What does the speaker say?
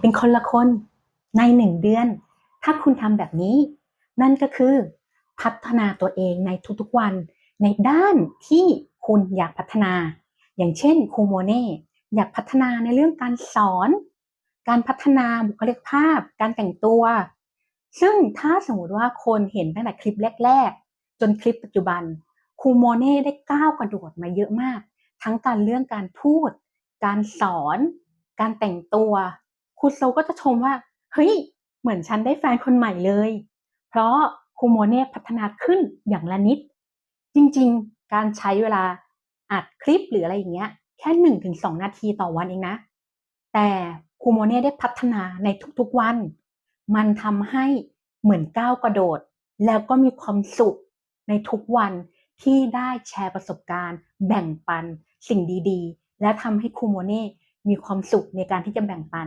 เป็นคนละคนในหนึ่งเดือน ถ้าคุณทำแบบนี้ นั่นก็คือพัฒนาตัวเองในทุกๆวัน ในด้านที่คุณอยากพัฒนา อย่างเช่นครูโมเน่อยากพัฒนาในเรื่องการสอน การพัฒนาบุคลิกภาพ การแต่งตัว ซึ่งถ้าสมมติว่าคนเห็นตั้งแต่คลิปแรก ๆ จนคลิปปัจจุบันครูโมเน่ได้ก้าวกระโดดมาเยอะมาก ทั้งการเรื่องการพูด การสอน การแต่งตัว ครูโซก็จะชมว่า เฮ้ย เหมือนฉันได้แฟนคนใหม่เลย เพราะครูโมเน่พัฒนาขึ้นอย่างละนิด จริงๆ การใช้เวลาอัดคลิปหรืออะไรอย่างเงี้ย แค่หนึ่งถึงสองนาทีต่อวันเองนะ แต่ครูโมเน่ได้พัฒนาในทุกๆวัน มันทำให้เหมือนก้าวกระโดด แล้วก็มีความสุขในทุกวันที่ได้แชร์ประสบการณ์ แบ่งปันสิ่งดีๆ และทำให้ครูโมเน่มีความสุขในการที่จะแบ่งปัน